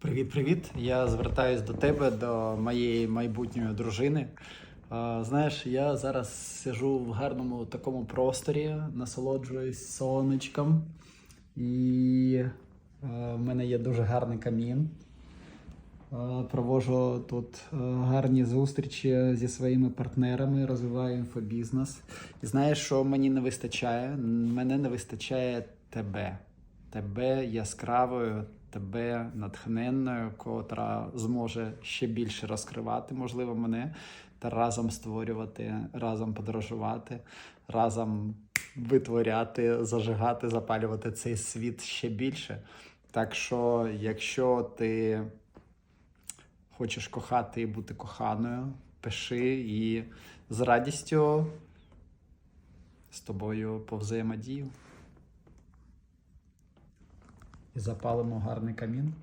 Привіт-привіт! Я звертаюсь до тебе, до моєї майбутньої дружини. Знаєш, я зараз сижу в гарному такому просторі, насолоджуюсь сонечком, і в мене є дуже гарний камін. Провожу тут гарні зустрічі зі своїми партнерами, розвиваю інфобізнес. І знаєш, що мені не вистачає? Мене не вистачає тебе. Тебе яскравою, тебе натхненною, котра зможе ще більше розкривати, можливо, мене та разом створювати, разом подорожувати, разом витворяти, зажигати, запалювати цей світ ще більше. Так що, якщо ти хочеш кохати і бути коханою, пиши і з радістю з тобою повзаємодію. Запалимо гарний камін.